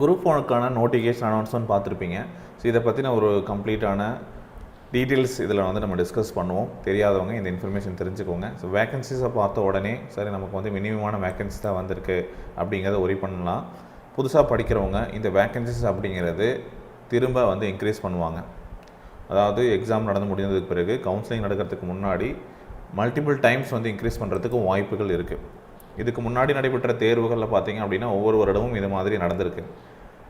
Group ஒனுக்கான notification announcement பார்த்துருப்பீங்க. So இதை பற்றின ஒரு கம்ப்ளீட்டான டீட்டெயில்ஸ் இதில் வந்து நம்ம டிஸ்கஸ் பண்ணுவோம். தெரியாதவங்க இந்த இன்ஃபர்மேஷன் தெரிஞ்சுக்கோங்க. ஸோ வேகன்சிஸை பார்த்த உடனே சரி நமக்கு வந்து மினிமமான வேகன்சி தான் வந்திருக்கு அப்படிங்கிறத ஒரி பண்ணலாம். புதுசாக படிக்கிறவங்க இந்த வேகன்சிஸ் அப்படிங்கிறது திரும்ப வந்து இன்க்ரீஸ் பண்ணுவாங்க. அதாவது எக்ஸாம் நடந்து முடிந்ததுக்கு பிறகு கவுன்சிலிங் நடக்கிறதுக்கு முன்னாடி மல்டிபிள் டைம்ஸ் வந்து இன்க்ரீஸ் பண்ணுறதுக்கு வாய்ப்புகள் இருக்குது இதுக்கு முன்னாடி நடைபெற்ற தேர்வுகளில் பார்த்தீங்க அப்படின்னா ஒவ்வொரு வருடமும் இது மாதிரி நடந்திருக்கு.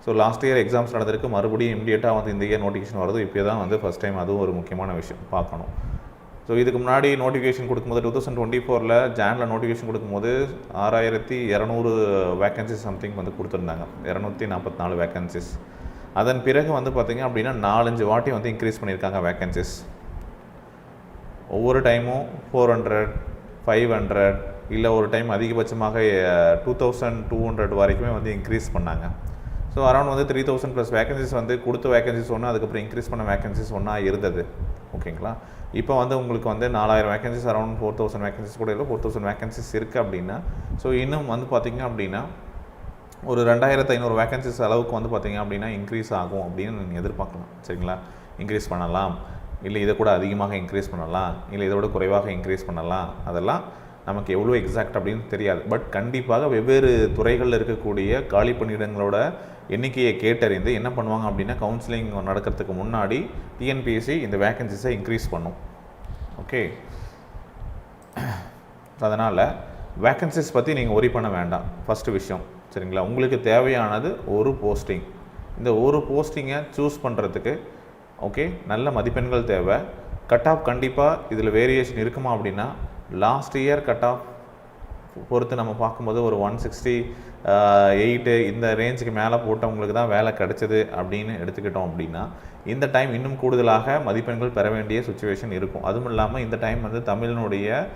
ஸோ லாஸ்ட் இயர் எக்ஸாம்ஸ் நடந்திருக்கு. மறுபடியும் இம்மிடியட்டாக வந்து இந்த இயர் நோட்டிஃபிகேஷன் வருது. இப்போ தான் வந்து ஃபஸ்ட் டைம் அதுவும் ஒரு முக்கியமான விஷயம் பார்க்கணும். ஸோ இதுக்கு முன்னாடி நோட்டிஃபிகேஷன் கொடுக்கும்போது டூ தௌசண்ட் டுவெண்ட்டி ஃபோரில் ஜானில் நோட்டிஃபிகேஷன் கொடுக்கும்போது ஆறாயிரத்தி இரநூறு வேக்கன்சிஸ் சம்திங் வந்து கொடுத்துருந்தாங்க. இரநூத்தி நாற்பத்தி நாலு வேக்கன்சிஸ் அதன் பிறகு வந்து பார்த்திங்க அப்படின்னா நாலஞ்சு வாட்டி வந்து இன்க்ரீஸ் பண்ணியிருக்காங்க வேக்கன்சிஸ் ஒவ்வொரு டைமும் ஃபோர் ஹண்ட்ரட் ஃபைவ் ஹண்ட்ரட் இல்லை ஒரு டைம் அதிகபட்சமாக டூ தௌசண்ட் டூ ஹண்ட்ரட் வரைக்குமே வந்து இன்க்ரீஸ் பண்ணாங்க. ஸோ அரௌண்ட் வந்து த்ரீ தௌசண்ட் ப்ளஸ் வேகன்சிஸ் வந்து கொடுத்த வேகன்சிஸ் ஒன்று அதுக்கப்புறம் இன்க்ரீஸ் பண்ண வேகன்சிஸ் ஒன்றா இருந்தது. ஓகேங்களா? இப்போ வந்து உங்களுக்கு வந்து நாலாயிரம் vacancies around four thousand vacancies கூட இல்லை ஃபோர் தௌசண்ட் வேகன்சிஸ் இருக்குது அப்படின்னா ஸோ இன்னும் வந்து பார்த்திங்க அப்படின்னா ஒரு ரெண்டாயிரத்து ஐநூறு வேகன்சிஸ் அளவுக்கு வந்து பார்த்திங்க அப்படின்னா இன்க்ரீஸ் ஆகும் அப்படின்னு நீங்கள் எதிர்பார்க்கலாம். சரிங்களா? இன்க்ரீஸ் பண்ணலாம். இல்லை இதை கூட அதிகமாக இன்க்ரீஸ் பண்ணலாம். இல்லை இதை விட குறைவாக இன்க்ரீஸ் பண்ணலாம். அதெல்லாம் நமக்கு எவ்வளோ எக்ஸாக்ட் அப்படின்னு தெரியாது. பட் கண்டிப்பாக வெவ்வேறு துறைகளில் இருக்கக்கூடிய காலி பணியிடங்களோட எண்ணிக்கையை கேட்டறிந்து என்ன பண்ணுவாங்க அப்படின்னா கவுன்சிலிங் நடக்கிறதுக்கு முன்னாடி டிஎன்பிஎஸ்சி இந்த வேகன்சிஸை இன்க்ரீஸ் பண்ணும். ஓகே அதனால் வேக்கன்சிஸ் பற்றி நீங்கள் ஒரி பண்ண வேண்டாம். ஃபஸ்ட்டு விஷயம். சரிங்களா? உங்களுக்கு தேவையானது ஒரு போஸ்டிங் இந்த ஒரு போஸ்டிங்கை சூஸ் பண்ணுறதுக்கு ஓகே நல்ல மதிப்பெண்கள் தேவை. கட் ஆஃப் கண்டிப்பாக இதில் வேரியேஷன் இருக்குமா அப்படின்னா லாஸ்ட் இயர் கட் ஆஃப் பொறுத்து நம்ம பார்க்கும்போது ஒரு ஒன் சிக்ஸ்டி எயிட்டு இந்த ரேஞ்சுக்கு மேலே போட்டவங்களுக்கு தான் வேலை கிடைச்சது அப்படின்னு எடுத்துக்கிட்டோம் அப்படின்னா இந்த டைம் இன்னும் கூடுதலாக மதிப்பெண்கள் பெற வேண்டிய சுச்சுவேஷன் இருக்கும். அதுவும் இல்லாமல் இந்த டைம் வந்து தமிழினுடைய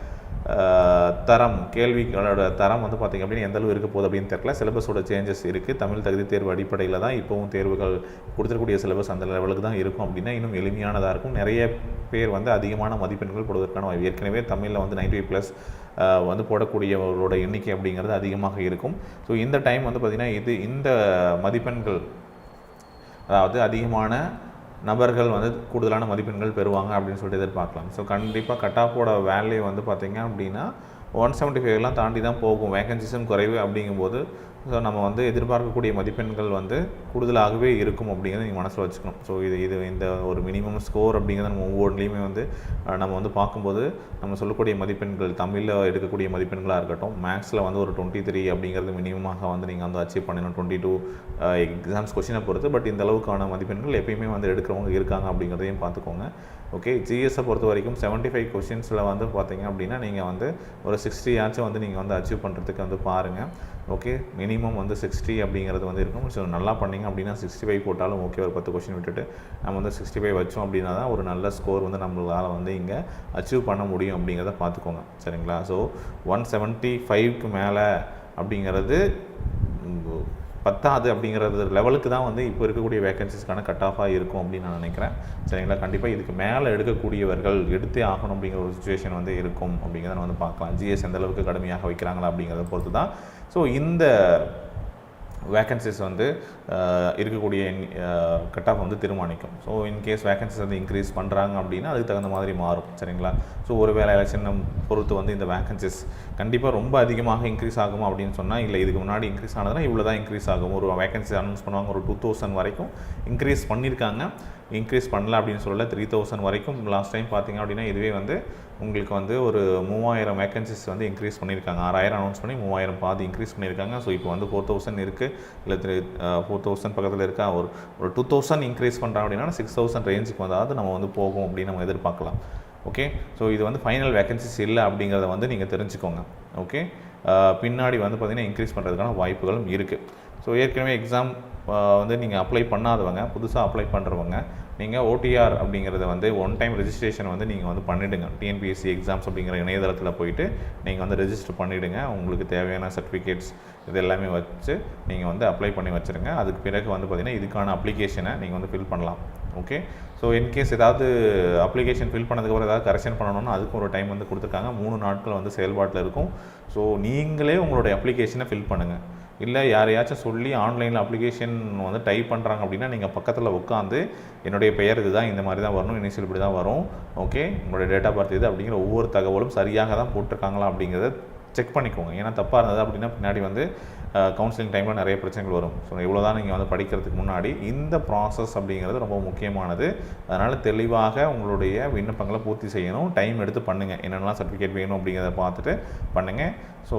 தரம் கேள்விகளோட தரம் வந்து பார்த்திங்க அப்படின்னா எந்தளவு இருக்க போகுது அப்படின்னு தெரியல. சிலபஸோட சேஞ்சஸ் இருக்குது தமிழ் தகுதி தேர்வு அடிப்படையில் தான் இப்போவும் தேர்வுகள் கொடுத்துருக்கூடிய சிலபஸ் அந்த லெவலுக்கு தான் இருக்கும் அப்படின்னா இன்னும் எளிமையானதாக இருக்கும். நிறைய பேர் வந்து அதிகமான மதிப்பெண்கள் போடுவதற்கான வாய்ப்பு. ஏற்கனவே தமிழில் வந்து நைன்டி ப்ளஸ் வந்து போடக்கூடியவர்களோட எண்ணிக்கை அப்படிங்கிறது அதிகமாக இருக்கும். ஸோ இந்த டைம் வந்து பார்த்திங்கன்னா இது இந்த மதிப்பெண்கள் அதாவது அதிகமான நபர்கள் வந்து கூடுதலான மதிப்பெண்கள் பெறுவாங்க அப்படின்னு சொல்லிட்டு எதிர்பார்க்கலாம். ஸோ கண்டிப்பாக கட் ஆஃபோட வேல்யூ வந்து பார்த்திங்க அப்படின்னா ஒன் செவன்ட்டி ஃபைவ்லாம் தாண்டி தான் போகும். வேகன்சிஸும் குறைவு அப்படிங்கும்போது ஸோ நம்ம வந்து எதிர்பார்க்கக்கூடிய மதிப்பெண்கள் வந்து கூடுதலாகவே இருக்கும் அப்படிங்கிறத நீங்கள் மனசில் வச்சுக்கணும். ஸோ இது இது இந்த ஒரு மினிமம் ஸ்கோர் அப்படிங்கிறத நம்ம ஒவ்வொன்றிலையுமே வந்து நம்ம வந்து பார்க்கும்போது நம்ம சொல்லக்கூடிய மதிப்பெண்கள் தமிழில் எடுக்கக்கூடிய மதிப்பெண்களாக இருக்கட்டும் மேக்ஸில் வந்து ஒரு டுவெண்ட்டி த்ரீ அப்படிங்கிறது மினிமமாக வந்து நீங்கள் வந்து அச்சீவ் பண்ணணும். டுவெண்ட்டி டூ எக்ஸாம்ஸ் கொஷினை பொறுத்து பட் இந்த அளவுக்கான மதிப்பெண்கள் எப்பயுமே வந்து எடுக்கிறவங்க இருக்காங்க அப்படிங்கிறதையும் பார்த்துக்கோங்க. ஓகே ஜிஎஸ்ஸை பொறுத்த வரைக்கும் செவன்ட்டி ஃபைவ் கொஷின்ஸில் வந்து பார்த்தீங்க அப்படின்னா நீங்கள் வந்து ஒரு சிக்ஸ்டி ஆச்சும் வந்து நீங்கள் வந்து அச்சீவ் பண்ணுறதுக்கு வந்து பாருங்கள் ஓகே மினிமம் வந்து சிக்ஸ்டி அப்படிங்கிறது வந்து இருக்கும். ஸோ நல்லா பண்ணிங்க அப்படின்னா சிக்ஸ்டி ஃபைவ் போட்டாலும் ஓகே ஒரு பத்து கொஷின் விட்டுட்டு நம்ம வந்து சிக்ஸ்டி ஃபைவ் வச்சோம் அப்படின்னா தான் ஒரு நல்ல ஸ்கோர் வந்து நம்மளால் வந்து இங்கே அச்சீவ் பண்ண முடியும் அப்படிங்கிறத பார்த்துக்கோங்க சரிங்களா? ஸோ ஒன் செவன்ட்டி ஃபைவ்க்கு மேலே அப்படிங்கிறது பத்தாது அப்படிங்கிறது லெவலுக்கு தான் வந்து இப்போ இருக்கக்கூடிய வேகன்சிஸ்க்கான கட் ஆஃபாக இருக்கும் அப்படின்னு நான் நினைக்கிறேன். சரிங்களா? கண்டிப்பாக இதுக்கு மேலே எடுக்கக்கூடியவர்கள் எடுத்தே ஆகணும் அப்படிங்கிற ஒரு சுச்சுவேஷன் வந்து இருக்கும் அப்படிங்கிறத நான் வந்து பார்க்கலாம். ஜிஎஸ் எந்த அளவுக்கு கடுமையாக வைக்கிறாங்களா அப்படிங்கிறத பொறுத்து தான் ஸோ இந்த வேக்கன்சிஸ் வந்து இருக்கக்கூடிய கட் ஆஃப் வந்து தீர்மானிக்கும். ஸோ இன்கேஸ் வேகன்சிஸ் வந்து இன்க்ரீஸ் பண்ணுறாங்க அப்படின்னா அதுக்கு தகுந்த மாதிரி மாறும். சரிங்களா? ஸோ ஒரு வேலை எலெக்ஷனை பொறுத்து வந்து இந்த வேகன்சிஸ் கண்டிப்பாக ரொம்ப அதிகமாக இன்க்ரீஸ் ஆகும் அப்படின்னு சொன்னால் இல்லை இதுக்கு முன்னாடி இன்க்ரீஸ் ஆனதுன்னா இவ்வளோ தான் இன்க்ரீஸ் ஆகும். ஒரு வேகன்சி அனௌன்ஸ் பண்ணுவாங்க ஒரு டூ தௌசண்ட் வரைக்கும் இன்க்ரீஸ் பண்ணியிருக்காங்க இன்க்ரீஸ் பண்ணல அப்படின்னு சொல்லல. த்ரீ தௌசண்ட் வரைக்கும் லாஸ்ட் டைம் பார்த்தீங்க அப்படின்னா இதுவே வந்து உங்களுக்கு வந்து ஒரு மூவாயிரம் வேக்கன்சிஸ் வந்து இன்க்ரீஸ் பண்ணியிருக்காங்க. ஆறாயிரம் அனௌன்ஸ் பண்ணி மூவாயிரம் பாதி இன்க்ரீஸ் பண்ணியிருக்காங்க. ஸோ இப்போ வந்து ஃபோர் தௌசண்ட் இருக்குது இல்லை த்ரீ ஃபோர் தௌசண்ட் பக்கத்தில் இருக்கா? ஒரு ஒரு டூ தௌசண்ட் இன்க்ரீஸ் பண்ணுறாங்க அப்படின்னா சிக்ஸ் தௌசண்ட் ரேஞ்சுக்கு வந்தாவது நம்ம வந்து போகும் அப்படின்னு நம்ம எதிர்பார்க்கலாம். ஓகே ஸோ இது வந்து ஃபைனல் வேக்கன்சிஸ் இல்லை அப்படிங்கிறத வந்து நீங்கள் தெரிஞ்சுக்கோங்க. ஓகே பின்னாடி வந்து பார்த்திங்கன்னா இன்க்ரீஸ் பண்ணுறதுக்கான வாய்ப்புகளும் இருக்குது ஸோ ஏற்கனவே எக்ஸாம் வந்து நீங்கள் அப்ளை பண்ணாதவங்க புதுசாக அப்ளை பண்ணுறவங்க நீங்கள் ஓடிஆர் அப்படிங்கிறத வந்து ஒன் டைம் ரெஜிஸ்ட்ரேஷன் வந்து நீங்கள் வந்து பண்ணிவிடுங்க டிஎன்பிஎஸ்சி எக்ஸாம்ஸ் அப்படிங்கிற இணையதளத்தில் போயிட்டு நீங்கள் வந்து ரெஜிஸ்டர் பண்ணிவிடுங்க உங்களுக்கு தேவையான சர்டிஃபிகேட்ஸ் இது எல்லாமே வச்சு நீங்கள் வந்து அப்ளை பண்ணி வச்சுருங்க. அதுக்கு பிறகு வந்து பார்த்திங்கன்னா இதுக்கான அப்ளிகேஷனை நீங்கள் வந்து ஃபில் பண்ணலாம். ஓகே ஸோ இன்கேஸ் ஏதாவது அப்ளிகேஷன் ஃபில் பண்ணதுக்கப்புறம் ஏதாவது கரெக்ஷன் பண்ணணும்னா அதுக்கும் ஒரு டைம் வந்து கொடுத்துருக்காங்க. மூணு நாட்கள் வந்து செயல்பாட்டில் இருக்கும். ஸோ நீங்களே உங்களுடைய அப்ளிகேஷனை ஃபில் பண்ணுங்கள் இல்லை யாரையாச்சும் சொல்லி ஆன்லைனில் அப்ளிகேஷன் வந்து டைப் பண்ணுறாங்க அப்படின்னா நீங்கள் பக்கத்தில் உட்காந்து என்னுடைய பெயர் இதுதான் இந்த மாதிரி தான் வரணும் இனிஷியல் இப்படி தான் வரும். ஓகே உங்களுடைய டேட் ஆஃப் பர்த் இது அப்படிங்கிற ஒவ்வொரு தகவலும் சரியாக தான் போட்டிருக்காங்களா அப்படிங்கிறத செக் பண்ணிக்கோங்க. ஏன்னா தப்பாக இருந்தது அப்படின்னா பின்னாடி வந்து கவுன்சிலிங் டைமில் நிறைய பிரச்சனைகள் வரும். ஸோ இவ்வளோ தான் நீங்கள் வந்து படிக்கிறதுக்கு முன்னாடி இந்த ப்ராசஸ் அப்படிங்கிறது ரொம்ப முக்கியமானது. அதனால் தெளிவாக உங்களுடைய விண்ணப்பங்களை பூர்த்தி செய்யணும். டைம் எடுத்து பண்ணுங்கள் என்னென்னலாம் சர்டிஃபிகேட் வேணும் அப்படிங்கிறத பார்த்துட்டு பண்ணுங்கள் ஸோ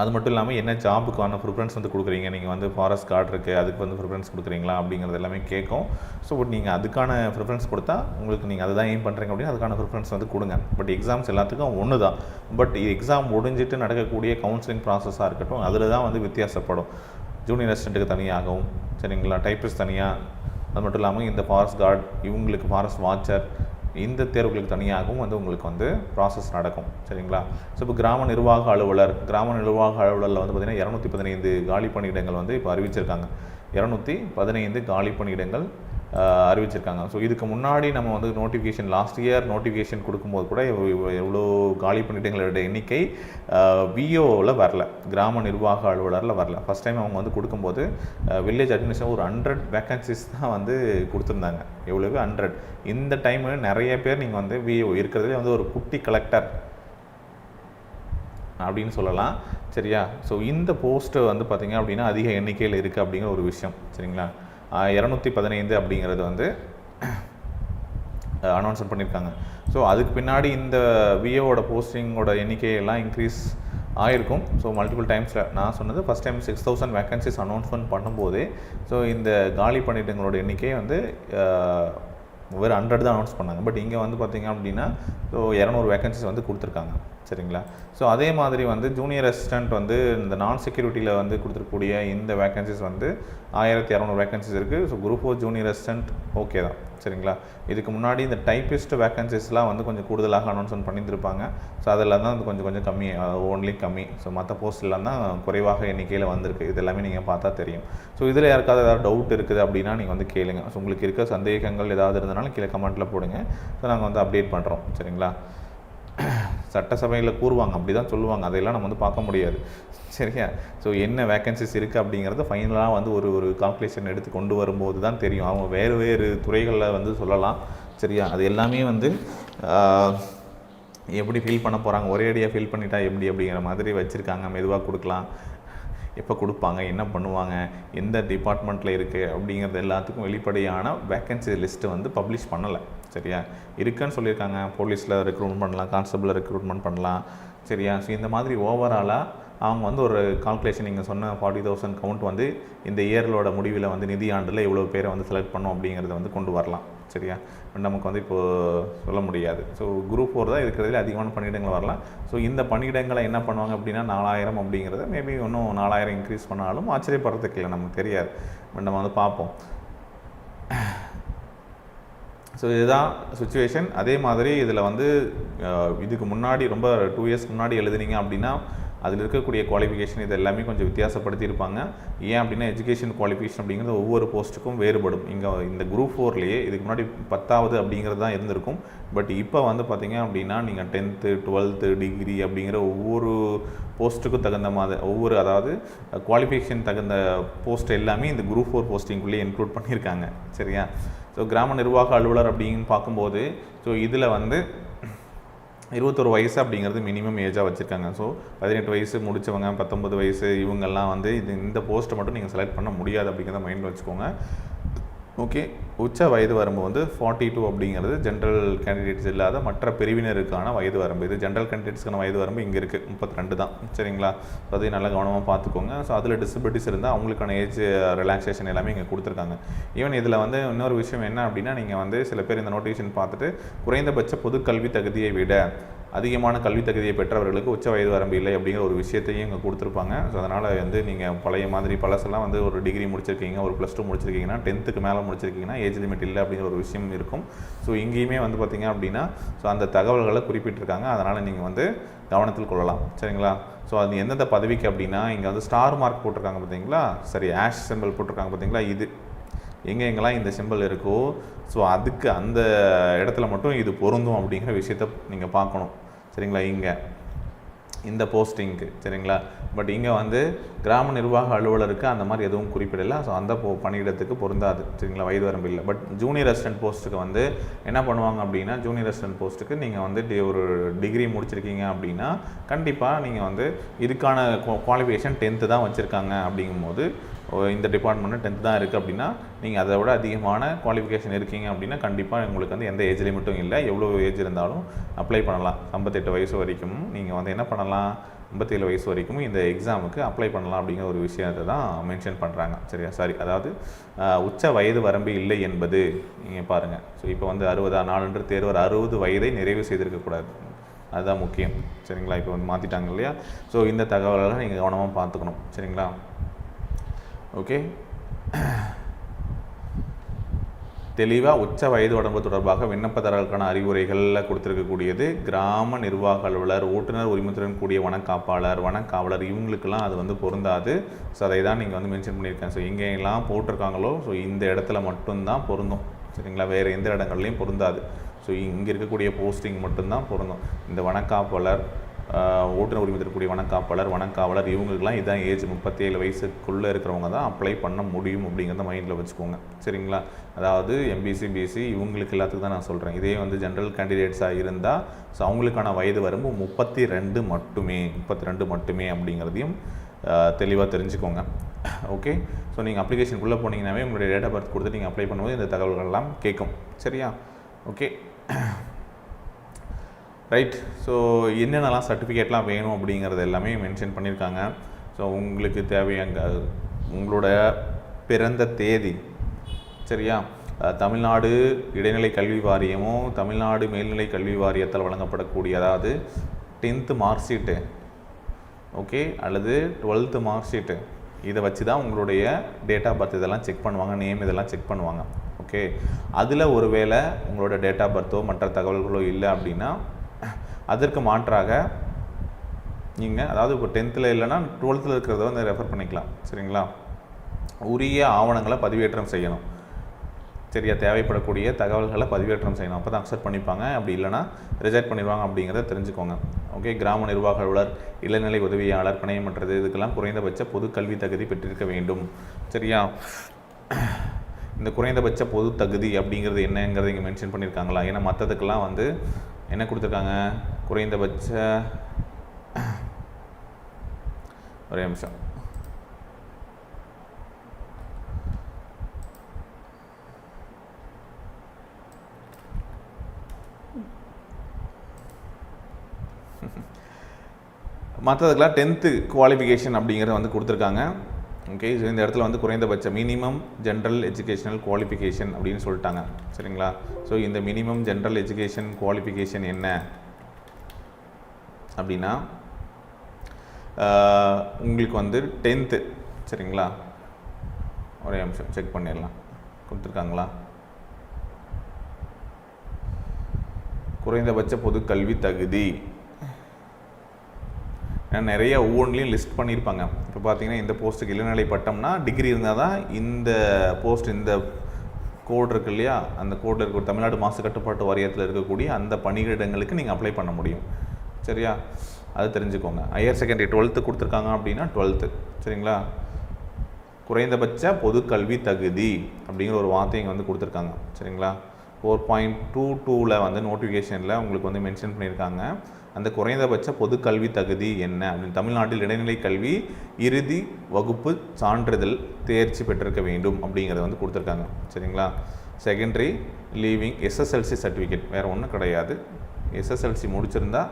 அது மட்டும் இல்லாமல் என்ன ஜாபுக்கான ப்ரிஃபரன்ஸ் வந்து கொடுக்குறீங்க? நீங்கள் வந்து ஃபாரஸ்ட் கார்டு இருக்குது அதுக்கு வந்து ப்ரிஃபரன்ஸ் கொடுக்குறீங்களா? அப்படிங்கிறது எல்லாமே கேட்கும் ஸோ பட் நீங்கள் அதுக்கான ப்ரிஃபரன்ஸ் கொடுத்தா உங்களுக்கு நீங்கள் அதுதான் ஏம் பண்ணுறீங்க அப்படின்னா அதுக்கான ப்ரிஃபரன்ஸ் வந்து கொடுங்க. பட் எக்ஸாம்ஸ் எல்லாத்துக்கும் ஒன்று தான் பட் எக்ஸாம் முடிஞ்சிட்டு நடக்கக்கூடிய கவுன்சிலிங் ப்ராசஸாக இருக்கட்டும் அதில் தான் வந்து வித்தியாசப்படும். ஜூனியர் அசிஸ்டண்ட்டுக்கு தனியாகவும் சரிங்களா? டைப்பிஸ்ட் தனியாக அது மட்டும் இல்லாமல் இந்த ஃபாரஸ்ட் கார்டு இவங்களுக்கு ஃபாரஸ்ட் வாட்சர் இந்த தேர்வுகளுக்கு தனியாகவும் வந்து உங்களுக்கு வந்து ப்ராசஸ் நடக்கும். சரிங்களா? ஸோ இப்போ கிராம நிர்வாக அலுவலர் கிராம நிர்வாக அலுவலரில் வந்து பார்த்திங்கன்னா இரநூத்தி பதினைந்து காலி பணியிடங்கள் வந்து இப்போ அறிவிச்சிருக்காங்க. இரநூத்தி பதினைந்து காலி பணியிடங்கள் அறிவிச்சிருக்காங்க. ஸோ இதுக்கு முன்னாடி நம்ம வந்து நோட்டிஃபிகேஷன் லாஸ்ட் இயர் நோட்டிஃபிகேஷன் கொடுக்கும்போது கூட எவ்வளோ காலி பணியிடங்களோட எண்ணிக்கை விஓவில் வரல. கிராம நிர்வாக அலுவலரில் வரல. ஃபஸ்ட் டைம் அவங்க வந்து கொடுக்கும்போது வில்லேஜ் அட்மினிஸ்ட்ரேஷன் ஒரு ஹண்ட்ரட் வேக்கன்சிஸ் தான் வந்து கொடுத்துருந்தாங்க. எவ்வளவு? ஹண்ட்ரட் இந்த டைம் நிறைய பேர் நீங்கள் வந்து விஓ இருக்கிறதுலே வந்து ஒரு குட்டி கலெக்டர் அப்படின்னு சொல்லலாம். சரியா? ஸோ இந்த போஸ்ட்டு வந்து பார்த்தீங்க அப்படின்னா அதிக எண்ணிக்கையில் இருக்குது அப்படிங்கிற ஒரு விஷயம். சரிங்களா? இரநூத்தி பதினைந்து அப்படிங்கிறது வந்து அனௌன்ஸ்மெண்ட் பண்ணியிருக்காங்க ஸோ அதுக்கு பின்னாடி இந்த விஏவோட போஸ்டிங்கோட எண்ணிக்கையெல்லாம் இன்க்ரீஸ் ஆயிருக்கும். ஸோ மல்டிபிள் டைம்ஸில் நான் சொன்னது first time six thousand vacancies announcement பண்ணும்போதே ஸோ இந்த காலி பணியிடங்களோட எண்ணிக்கை வந்து வெறும் ஹண்ட்ரட் தான் அனௌன்ஸ் பண்ணாங்க. பட் இங்கே வந்து பார்த்திங்க அப்படின்னா ஸோ இரநூறு வேக்கன்சிஸ் வந்து கொடுத்துருக்காங்க. சரிங்களா? ஸோ அதே மாதிரி வந்து ஜூனியர் அசிஸ்டண்ட் வந்து இந்த நான் செக்யூரிட்டியில் வந்து கொடுத்துருக்கக்கூடிய இந்த வேக்கன்சிஸ் வந்து ஆயிரத்தி இரநூறு வேகன்சிஸ் இருக்குது so group four junior assistant okay தான். சரிங்களா? இதுக்கு முன்னாடி இந்த டைப்பிஸ்ட் வேகன்சிஸ்லாம் வந்து கொஞ்சம் கூடுதலாக அனௌன்ஸ்மெண்ட் பண்ணியிருப்பாங்க ஸோ அதெல்லாம் தான் கொஞ்சம் கொஞ்சம் கம்மி ஓன்லி கம்மி. ஸோ மற்ற போஸ்ட்லாம் தான் குறைவாக எண்ணிக்கையில் வந்திருக்கு. இது எல்லாமே நீங்கள் பார்த்தா தெரியும். ஸோ இதில் யாருக்காவது ஏதாவது டவுட் இருக்குது அப்படின்னா நீங்கள் வந்து கேளுங்க. ஸோ உங்களுக்கு இருக்க சந்தேகங்கள் ஏதாவது இருந்தனாலும் கீழே கமெண்ட்டில் போடுங்க. ஸோ நாங்கள் வந்து அப்டேட் பண்ணுறோம் சரிங்களா? சட்டசபையில் கூறுவாங்க. அப்படி தான் சொல்லுவாங்க. அதையெல்லாம் நம்ம வந்து பார்க்க முடியாது. சரியா? ஸோ என்ன வேக்கன்சிஸ் இருக்குது அப்படிங்கிறத ஃபைனலாக வந்து ஒரு ஒரு கால்குலேஷன் எடுத்து கொண்டு வரும்போது தான் தெரியும். அவங்க வேறு வேறு துறைகளில் வந்து சொல்லலாம். சரியா? அது எல்லாமே வந்து எப்படி ஃபீல் பண்ண போகிறாங்க ஒரே அடியாக ஃபீல் பண்ணிட்டா எப்படி? அப்படிங்கிற மாதிரி வச்சுருக்காங்க. மெதுவாக கொடுக்கலாம். எப்போ கொடுப்பாங்க? என்ன பண்ணுவாங்க? எந்த டிபார்ட்மெண்ட்டில் இருக்குது அப்படிங்கிறது எல்லாத்துக்கும் வெளிப்படையான வேக்கன்சி லிஸ்ட்டு வந்து பப்ளிஷ் பண்ணலை. சரியா? இருக்குன்னு சொல்லியிருக்காங்க. போலீஸில் ரெக்ரூட்மெண்ட் பண்ணலாம் கான்ஸ்டபிளில் ரெக்ரூட்மெண்ட் பண்ணலாம். சரியா? ஸோ இந்த மாதிரி ஓவராலாக அவங்க வந்து ஒரு கால்குலேஷன் நீங்கள் சொன்ன ஃபார்ட்டி தௌசண்ட் கவுண்ட் வந்து இந்த இயர்களோட முடிவில் வந்து நிதியாண்டில் இவ்வளோ பேரை வந்து செலக்ட் பண்ணோம் அப்படிங்கிறத வந்து கொண்டு வரலாம். சரியா? நமக்கு வந்து இப்போது சொல்ல முடியாது. ஸோ குரூப் ஃபோர் தான் இருக்கிறதுல அதிகமான பணியிடங்கள் வரலாம். ஸோ இந்த பணியிடங்களை என்ன பண்ணுவாங்க அப்படின்னா நாலாயிரம் அப்படிங்கிறத மேபி இன்னும் நாலாயிரம் இன்க்ரீஸ் பண்ணாலும் ஆச்சரியப்படுறதுக்கு இல்லை நமக்கு தெரியாது. நம்ம வந்து பார்ப்போம். ஸோ இதுதான் சுச்சுவேஷன் அதே மாதிரி இதில் வந்து இதுக்கு முன்னாடி ரொம்ப டூ இயர்ஸ்க்கு முன்னாடி எழுதுனீங்க அப்படின்னா அதில் இருக்கக்கூடிய குவாலிஃபிகேஷன் இது எல்லாமே கொஞ்சம் வித்தியாசப்படுத்தியிருப்பாங்க. ஏன் அப்படின்னா எஜுகேஷன் குவாலிஃபிகேஷன் அப்படிங்கிறது ஒவ்வொரு போஸ்ட்டுக்கும் வேறுபடும். இங்கே இந்த குரூப் ஃபோர்லேயே இதுக்கு முன்னாடி பத்தாவது அப்படிங்கிறது தான் இருந்திருக்கும். பட் இப்போ வந்து பார்த்தீங்க அப்படின்னா நீங்கள் டென்த்து டுவெல்த்து டிகிரி அப்படிங்கிற ஒவ்வொரு போஸ்ட்டுக்கும் தகுந்த மாதிரி ஒவ்வொரு அதாவது குவாலிஃபிகேஷன் தகுந்த போஸ்ட் எல்லாமே இந்த குரூப் ஃபோர் போஸ்டிங்குள்ளேயே இன்க்ளூட் பண்ணியிருக்காங்க. சரியா? ஸோ கிராம நிர்வாக அலுவலர் அப்படின்னு பார்க்கும்போது ஸோ இதில் வந்து இருபத்தொரு வயசு அப்படிங்கிறது மினிமம் ஏஜாக வச்சுருக்காங்க. ஸோ பதினெட்டு வயசு முடிச்சவங்க பத்தொம்பது வயசு இவங்கெல்லாம் வந்து இது இந்த போஸ்ட்டை மட்டும் நீங்கள் செலக்ட் பண்ண முடியாது அப்படிங்கிறத மைண்டில் வச்சுக்கோங்க. ஓகே. உச்ச வயது வரம்பு வந்து ஃபார்ட்டி டூ அப்படிங்கிறது ஜென்ரல் கேண்டிடேட்ஸ் இல்லாத மற்ற பிரிவினருக்கான வயது வரம்பு. இது ஜென்ரல் கேண்டிடேட்ஸ்க்கான வயது வரம்பு இங்கே இருக்குது முப்பத்தி ரெண்டு தான். சரிங்களா? ஸோ அதையும் நல்லா கவனமாக பார்த்துக்கோங்க. ஸோ அதில் டிசபிலிட்டிஸ் இருந்தால் அவங்களுக்கான ஏஜ் ரிலாக்ஸேஷன் எல்லாமே இங்கே கொடுத்துருக்காங்க. ஈவன் இதில் வந்து இன்னொரு விஷயம் என்ன அப்படின்னா நீங்கள் வந்து சில பேர் இந்த நோட்டிஃபிகேஷன் பார்த்துட்டு குறைந்தபட்ச பொது கல்வி தகுதியை விட அதிகமான கல்வி தகுதியை பெற்றவர்களுக்கு உச்ச வயது வரம்பு இல்லை அப்படிங்கிற ஒரு விஷயத்தையும் இங்கே கொடுத்துருப்பாங்க. ஸோ அதனால் வந்து நீங்கள் பழைய மாதிரி பழசெல்லாம் வந்து ஒரு டிகிரி முடிச்சிருக்கீங்க ஒரு ப்ளஸ் டூ முடிச்சிருக்கீங்கன்னா டென்த்துக்கு மேலே முடிச்சிருக்கீங்கன்னா ஏஜ் லிமிட் இல்லை அப்படிங்கிற ஒரு விஷயம் இருக்கும். ஸோ இங்கேயுமே வந்து பார்த்திங்க அப்படின்னா ஸோ அந்த தகவல்களை குறிப்பிட்டிருக்காங்க. அதனால் நீங்கள் வந்து கவனத்தில் கொள்ளலாம். சரிங்களா? ஸோ அது எந்தெந்த பதவிக்கு அப்படின்னா இங்கே வந்து ஸ்டார் மார்க் போட்டிருக்காங்க பார்த்தீங்களா சரி ஆஷ் சிம்பிள் போட்டிருக்காங்க பார்த்தீங்களா இது எங்கே எங்கெல்லாம் இந்த சிம்பிள் இருக்கோ ஸோ அதுக்கு அந்த இடத்துல மட்டும் இது பொருந்தும் அப்படிங்கிற விஷயத்த நீங்கள் பார்க்கணும். சரிங்களா? இங்கே. இந்த போஸ்டிங்க்கு சரிங்களா? பட் இங்கே வந்து கிராம நிர்வாக அலுவலருக்கு அந்த மாதிரி எதுவும் குறிப்பிடலை. ஸோ அந்த போ பணியிடத்துக்கு பொருந்தாது. சரிங்களா? வயது வரம்பு இல்லை. பட் ஜூனியர் அசிஸ்டன்ட் போஸ்ட்டுக்கு வந்து என்ன பண்ணுவாங்க அப்படின்னா ஜூனியர் அசிஸ்டன்ட் போஸ்ட்டுக்கு நீங்கள் வந்து ஒரு டிகிரி முடிச்சிருக்கீங்க அப்படின்னா கண்டிப்பாக நீங்கள் வந்து இதுக்கான குவாலிஃபிகேஷன் டென்த்து தான் வச்சுருக்காங்க அப்படிங்கும்போது இந்த டிபார்ட்மெண்ட்டு டென்த்து தான் இருக்குது அப்படின்னா நீங்கள் அதை விட அதிகமான குவாலிஃபிகேஷன் இருக்கீங்க அப்படின்னா கண்டிப்பாக உங்களுக்கு வந்து எந்த ஏஜ் லிமிட்டும் இல்லை. எவ்வளோ ஏஜ் இருந்தாலும் அப்ளை பண்ணலாம். ஐம்பத்தெட்டு வயசு வரைக்கும் நீங்கள் வந்து என்ன பண்ணலாம்? ஐம்பத்தேழு வயசு வரைக்கும் இந்த எக்ஸாமுக்கு அப்ளை பண்ணலாம் அப்படிங்கிற ஒரு விஷயத்தை தான் மென்ஷன் பண்ணுறாங்க சரியா? சாரி அதாவது உச்ச வயது வரம்பு இல்லை என்பது நீங்கள் பாருங்கள் ஸோ இப்போ வந்து அறுபதா நாலு தேர்வர் அறுபது வயதை நிறைவு செய்திருக்கக்கூடாது அதுதான் முக்கியம். சரிங்களா? இப்போ வந்து மாற்றிட்டாங்க இல்லையா? ஸோ இந்த தகவலெல்லாம் நீங்கள் கவனமாக பார்த்துக்கணும். சரிங்களா? ஓகே தெளிவாக உச்ச வயது உடம்பு தொடர்பாக விண்ணப்பதாரர்களுக்கான அறிவுரைகளில் கொடுத்துருக்கக்கூடியது கிராம நிர்வாக அலுவலர் ஓட்டுநர் உரிமத்துடன் கூடிய வனக்காப்பாளர் வனக்காவலர் இவங்களுக்கெல்லாம் அது வந்து பொருந்தாது. ஸோ அதை தான் நீங்கள் வந்து மென்ஷன் பண்ணியிருக்கேன். ஸோ எங்கெல்லாம் போட்டிருக்காங்களோ ஸோ இந்த இடத்துல மட்டும்தான் பொருந்தும். சரிங்களா? வேறு எந்த இடங்கள்லையும் பொருந்தாது. ஸோ இங்கே இருக்கக்கூடிய போஸ்டிங் மட்டும்தான் பொருந்தும். இந்த வனக்காப்பாளர் ஓட்டுநர் உரிமை தரக்கூடிய வனக்காப்பாளர் வனக்காவலர் இவங்களுக்குலாம் இதான் ஏஜ் முப்பத்தேழு வயசுக்குள்ளே இருக்கிறவங்க தான் அப்ளை பண்ண முடியும் அப்படிங்கிறத மைண்டில் வச்சுக்கோங்க. சரிங்களா? அதாவது எம்பிசி பிசி இவங்களுக்கு எல்லாத்துக்கும் தான் நான் சொல்கிறேன் இதே வந்து ஜென்ரல் கேண்டிடேட்ஸாக இருந்தால் ஸோ அவங்களுக்கான வயது வரம்பு முப்பத்தி ரெண்டு மட்டுமே முப்பத்தி ரெண்டு மட்டுமே அப்படிங்கிறதையும் தெளிவாக தெரிஞ்சுக்கோங்க. ஓகே ஸோ நீங்கள் அப்ளிகேஷனுக்குள்ளே போனீங்கன்னாவே உங்களுடைய டேட் ஆஃப் பர்த் கொடுத்து நீங்கள் அப்ளை பண்ணும்போது இந்த தகவல்கள்லாம் கேட்கும். சரியா? ஓகே ரைட் ஸோ என்னென்னலாம் சர்டிஃபிகேட்லாம் வேணும் அப்படிங்கிறது எல்லாமே மென்ஷன் பண்ணியிருக்காங்க. ஸோ உங்களுக்கு தேவையான உங்களோட பிறந்த தேதி சரியா? தமிழ்நாடு இடைநிலை கல்வி வாரியமும் தமிழ்நாடு மேல்நிலை கல்வி வாரியத்தால் வழங்கப்படக்கூடிய அதாவது டென்த்து மார்க் ஷீட்டு ஓகே அல்லது டுவெல்த்து மார்க் ஷீட்டு இதை வச்சு தான் உங்களுடைய டேட் ஆஃப் பர்த் இதெல்லாம் செக் பண்ணுவாங்க நேம் இதெல்லாம் செக் பண்ணுவாங்க ஓகே அதில் ஒருவேளை உங்களோட டேட் ஆஃப் பர்த்தோ மற்ற தகவல்களோ இல்லை அப்படின்னா அதற்கு மாற்றாக நீங்கள் அதாவது இப்போ டென்த்தில் இல்லைன்னா டுவெல்த்தில் இருக்கிறத வந்து ரெஃபர் பண்ணிக்கலாம். சரிங்களா? உரிய ஆவணங்களை பதிவேற்றம் செய்யணும். சரியா? தேவைப்படக்கூடிய தகவல்களை பதிவேற்றம் செய்யணும். அப்போ தான் அக்செப்ட் பண்ணிப்பாங்க. அப்படி இல்லைன்னா ரிஜெக்ட் பண்ணிடுவாங்க அப்படிங்கிறத தெரிஞ்சுக்கோங்க. ஓகே கிராம நிர்வாக அலுவலர் இளநிலை உதவியாளர் பிணையமற்றது இதுக்கெல்லாம் குறைந்தபட்ச பொது கல்வி தகுதி பெற்றிருக்க வேண்டும். சரியா? இந்த குறைந்தபட்ச பொது தகுதி அப்படிங்கிறது என்னங்கிறத இங்கே மென்ஷன் பண்ணியிருக்காங்களா? ஏன்னா மற்றதுக்கெல்லாம் வந்து என்ன கொடுத்துருக்காங்க? குறைந்தபட்ச ஒரே நிமிஷம். மற்றதுக்கெல்லாம் டென்த்து குவாலிஃபிகேஷன் அப்படிங்கிறத வந்து கொடுத்துருக்காங்க. ஓகே ஸோ இந்த இடத்துல வந்து குறைந்தபட்ச மினிமம் ஜென்ரல் எஜுகேஷனல் குவாலிஃபிகேஷன் அப்படின்னு சொல்லிட்டாங்க. சரிங்களா? ஸோ இந்த மினிமம் ஜென்ரல் எஜுகேஷன் குவாலிஃபிகேஷன் என்ன? அப்படின்னா உங்களுக்கு வந்து டென்த்து சரிங்களா? ஒரே நிமிஷம் செக் பண்ணிடலாம். கொடுத்துருக்காங்களா? குறைந்தபட்ச பொது கல்வி தகுதி. நிறைய ஒவ்வொன்றிலையும் லிஸ்ட் பண்ணியிருப்பாங்க. இப்போ பார்த்தீங்கன்னா இந்த போஸ்ட்டுக்கு இளநிலை பட்டம்னா டிகிரி இருந்தால் தான் இந்த போஸ்ட் இந்த கோட் இருக்கு இல்லையா? அந்த கோடில் இருக்க தமிழ்நாடு மாசு கட்டுப்பாட்டு வாரியத்தில் இருக்கக்கூடிய அந்த பணியிடங்களுக்கு நீங்கள் அப்ளை பண்ண முடியும். சரியா? அது தெரிஞ்சுக்கோங்க. ஹையர் செகண்டரி டுவெல்த்து கொடுத்துருக்காங்க அப்படின்னா டுவெல்த்து சரிங்களா? குறைந்தபட்ச பொது கல்வி தகுதி அப்படிங்கிற ஒரு வார்த்தை இங்கே வந்து கொடுத்துருக்காங்க. சரிங்களா? ஃபோர் பாயிண்ட் டூ டூவில் வந்து நோட்டிஃபிகேஷனில் உங்களுக்கு வந்து மென்ஷன் பண்ணியிருக்காங்க. அந்த குறைந்தபட்ச பொதுக்கல்வி தகுதி என்ன? அப்படின்னு தமிழ்நாட்டில் இடைநிலை கல்வி இறுதி வகுப்பு சான்றிதழ் தேர்ச்சி பெற்றிருக்க வேண்டும் அப்படிங்கிறத வந்து கொடுத்துருக்காங்க. சரிங்களா? செகண்டரி லீவிங் எஸ்எஸ்எல்சி சர்டிஃபிகேட் வேறு ஒன்றும் கிடையாது. எஸ்எஸ்எல்சி முடிச்சிருந்தா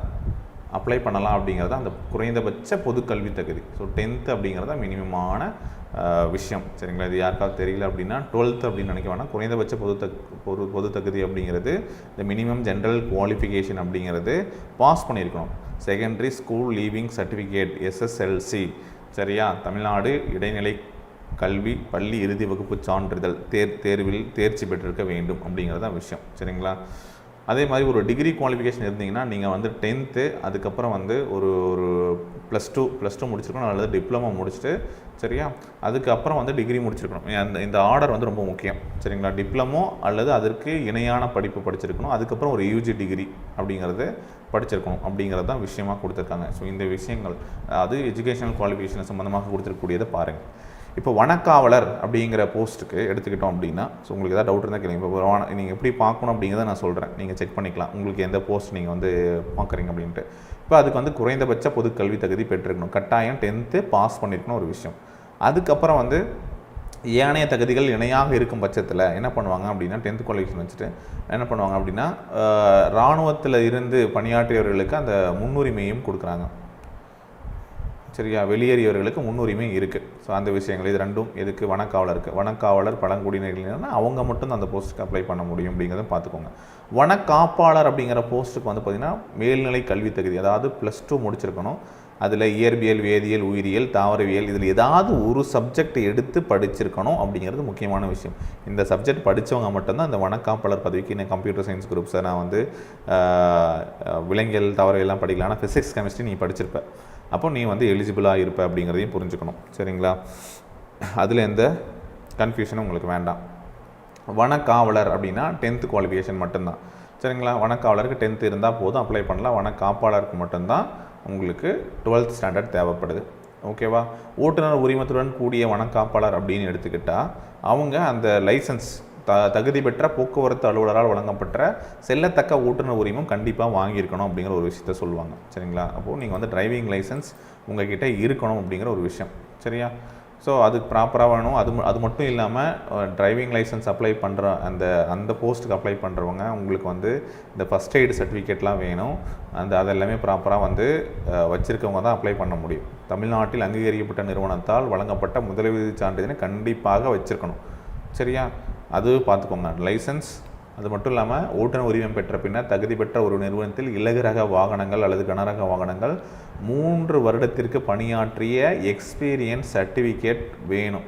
அப்ளை பண்ணலாம் அப்படிங்கிறது அந்த குறைந்தபட்ச பொதுக்கல்வி தகுதி. ஸோ டென்த்து அப்படிங்கிறது தான் மினிமமான விஷயம். சரிங்களா? இது யாருக்காவது தெரியல அப்படின்னா டுவெல்த் அப்படின்னு நினைக்க வேணாம். குறைந்தபட்ச பொது தக் பொது பொது தகுதி அப்படிங்கிறது இந்த மினிமம் ஜென்ரல் குவாலிஃபிகேஷன் அப்படிங்கிறது பாஸ் பண்ணியிருக்கணும். Secondary school leaving certificate SSLC சரியா? தமிழ்நாடு இடைநிலை கல்வி பள்ளி இறுதி வகுப்பு சான்றிதழ் தேர் தேர்வில் தேர்ச்சி பெற்றிருக்க வேண்டும் அப்படிங்கிறது தான் விஷயம். சரிங்களா? அதே மாதிரி ஒரு டிகிரி குவாலிஃபிகேஷன் இருந்தீங்கன்னா நீங்கள் வந்து டென்த்து அதுக்கப்புறம் வந்து ஒரு ஒரு ப்ளஸ் டூ ப்ளஸ் டூ முடிச்சிருக்கணும் அல்லது டிப்ளமோ முடிச்சுட்டு சரியா? அதுக்கப்புறம் வந்து டிகிரி முடிச்சிருக்கணும். அந்த இந்த ஆர்டர் வந்து ரொம்ப முக்கியம். சரிங்களா? டிப்ளமோ அல்லது அதற்கு இணையான படிப்பு படிச்சிருக்கணும். அதுக்கப்புறம் ஒரு யூஜி டிகிரி அப்படிங்கிறது படிச்சிருக்கணும். அப்படிங்கிறது தான் விஷயமாக கொடுத்துருக்காங்க. ஸோ இந்த விஷயங்கள் அது எஜுகேஷனல் குவாலிஃபிகேஷன் சம்மந்தமாக கொடுத்துருக்கக்கூடியதை பாருங்கள் இப்போ வனக்காவலர் அப்படிங்கிற போஸ்ட்டுக்கு எடுத்துக்கிட்டோம் அப்படின்னா ஸோ உங்களுக்கு ஏதாவது டவுட் இருந்தால் கேளுங்க. இப்போ வன நீங்கள் எப்படி பார்க்கணும் அப்படிங்கிறத நான் சொல்கிறேன் நீங்கள் செக் பண்ணிக்கலாம். உங்களுக்கு எந்த போஸ்ட் நீங்கள் வந்து பார்க்குறீங்க அப்படின்ட்டு. இப்போ அதுக்கு வந்து குறைந்தபட்ச பொது கல்வி தகுதி பெற்றிருக்கணும். கட்டாயம் டென்த்து பாஸ் பண்ணியிருக்கணும் ஒரு விஷயம். அதுக்கப்புறம் வந்து ஏனைய தகுதிகள் இணையாக இருக்கும் பட்சத்தில் என்ன பண்ணுவாங்க அப்படின்னா டென்த் குவாலிஃபிகேஷன் வச்சுட்டு என்ன பண்ணுவாங்க அப்படின்னா இராணுவத்தில் இருந்து பணியாற்றியவர்களுக்கு அந்த முன்னுரிமையும் கொடுக்குறாங்க. சரியா? வெளியேறியவர்களுக்கு முன்னுரிமை இருக்குது ஸோ அந்த விஷயங்கள் இது ரெண்டும் எதுக்கு வனக்காவலருக்கு? வனக்காவலர் பழங்குடியினர்கள்னா அவங்க மட்டும் அந்த போஸ்ட்டுக்கு அப்ளை பண்ண முடியும் அப்படிங்கிறத பார்த்துக்கோங்க. வனக்காப்பாளர் அப்படிங்கிற போஸ்ட்டுக்கு வந்து பார்த்திங்கன்னா மேல்நிலை கல்வி தகுதி அதாவது ப்ளஸ் டூ முடிச்சிருக்கணும். அதில் இயற்பியல் வேதியியல் உயிரியல் தாவரவியல் இதில் ஏதாவது ஒரு சப்ஜெக்ட் எடுத்து படிச்சிருக்கணும் அப்படிங்கிறது முக்கியமான விஷயம். இந்த சப்ஜெக்ட் படித்தவங்க மட்டும்தான் இந்த வனக்காப்பாளர் பதவிக்கு நான் கம்ப்யூட்டர் சயின்ஸ் குரூப்ஸை நான் வந்து விலங்கியல் தாவரவியல்லாம் படிக்கல. ஆனால் ஃபிசிக்ஸ் கெமிஸ்ட்ரி நீ படிச்சிருப்பேன் அப்போ நீ வந்து எலிஜிபிளாக இருப்ப அப்படிங்கிறதையும் புரிஞ்சுக்கணும். சரிங்களா? அதில் எந்த கன்ஃபியூஷனும் உங்களுக்கு வேண்டாம். வனக்காவலர் அப்படின்னா டென்த்து குவாலிஃபிகேஷன் மட்டும்தான். சரிங்களா? வனக்காவலருக்கு டென்த்து இருந்தால் போதும். அப்ளை பண்ணலாம். வனக்காப்பாளருக்கு மட்டும்தான் உங்களுக்கு டுவெல்த் ஸ்டாண்டர்ட் தேவைப்படுது. ஓகேவா ஓட்டுநர் உரிமத்துடன் கூடிய வனக்காப்பாளர் அப்படின்னு எடுத்துக்கிட்டால் அவங்க அந்த லைசன்ஸ் த தகுதி பெற்ற போக்குவரத்து அலுவலரால் வழங்கப்பட்ட செல்லத்தக்க ஓட்டுநர் உரிமம் கண்டிப்பாக வாங்கியிருக்கணும் அப்படிங்கிற ஒரு விஷயத்த சொல்லுவாங்க. சரிங்களா? அப்போது நீங்கள் வந்து டிரைவிங் லைசன்ஸ் உங்ககிட்ட இருக்கணும் அப்படிங்கிற ஒரு விஷயம். சரியா? ஸோ அது ப்ராப்பராக வேணும். அது அது மட்டும் இல்லாமல் டிரைவிங் லைசன்ஸ் அப்ளை பண்ணுற அந்த அந்த போஸ்ட்டுக்கு அப்ளை பண்ணுறவங்க உங்களுக்கு வந்து இந்த ஃபஸ்ட் எய்டு சர்டிஃபிகேட்லாம் வேணும். அந்த அதெல்லாமே ப்ராப்பராக வந்து வச்சுருக்கவங்க தான் அப்ளை பண்ண முடியும். தமிழ்நாட்டில் அங்கீகரிக்கப்பட்ட நிறுவனத்தால் வழங்கப்பட்ட முதலுதவி சான்றிதழை கண்டிப்பாக வச்சுருக்கணும். சரியா? அது பார்த்துக்கோங்க. லைசன்ஸ் அது மட்டும் இல்லாமல் ஓட்டுநர் உரிமம் பெற்ற பின்னர் தகுதி பெற்ற ஒரு நிறுவனத்தில் இலகுரக வாகனங்கள் அல்லது கனரக வாகனங்கள் மூன்று வருடத்திற்கு பணியாற்றிய எக்ஸ்பீரியன்ஸ் சர்டிஃபிகேட் வேணும்.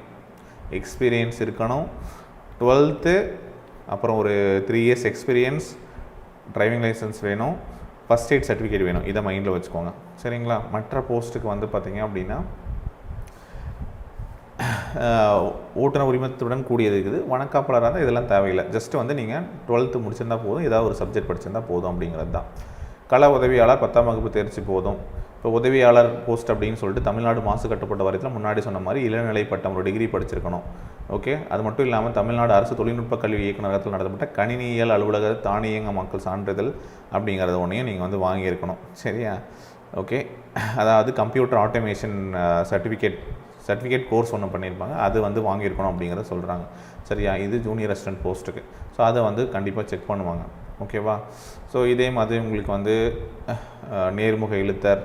எக்ஸ்பீரியன்ஸ் இருக்கணும். டுவெல்த்து அப்புறம் ஒரு three years experience driving licence வேணும். ஃபஸ்ட் எய்ட் சர்டிஃபிகேட் வேணும். இதை மைண்டில் வச்சுக்கோங்க. சரிங்களா? மற்ற போஸ்ட்டுக்கு வந்து பார்த்தீங்க அப்படின்னா ஓட்டுநர் உரிமத்துடன் கூடியது இருக்குது. வனக்காப்பாளராக இருந்தால் இதெல்லாம் தேவையில்லை. ஜஸ்ட் வந்து நீங்கள் டுவெல்த்து முடிச்சிருந்தா போதும். ஏதாவது ஒரு சப்ஜெக்ட் படிச்சிருந்தால் போதும் அப்படிங்கிறது தான். கள உதவியாளர் பத்தாம் வகுப்பு தேர்ச்சி போதும். இப்போ உதவியாளர் போஸ்ட் அப்படின்னு சொல்லிட்டு தமிழ்நாடு மாசு கட்டுப்பட்ட வாரியத்தில் முன்னாடி சொன்ன மாதிரி இளநிலை பட்டம் ஒரு டிகிரி படிச்சிருக்கணும். ஓகே அது மட்டும் இல்லாமல் தமிழ்நாடு அரசு தொழில்நுட்ப கல்வி இயக்குநரகத்தில் நடத்தப்பட்ட கணினியியல் அலுவலக தானியங்க மக்கள் சான்றிதழ் அப்படிங்கிறத ஒன்றையும் நீங்கள் வந்து வாங்கியிருக்கணும். சரியா? ஓகே அதாவது computer automation certificate certificate course ஒன்று பண்ணியிருப்பாங்க. அது வந்து வாங்கியிருக்கணும் அப்படிங்கிறத சொல்கிறாங்க சரியா? இது ஜூனியர் அசிஸ்டன்ட் போஸ்ட்டுக்கு ஸோ அதை வந்து கண்டிப்பாக செக் பண்ணுவாங்க. ஓகேவா ஸோ இதே மாதிரி உங்களுக்கு வந்து நேர்முக எழுத்தர்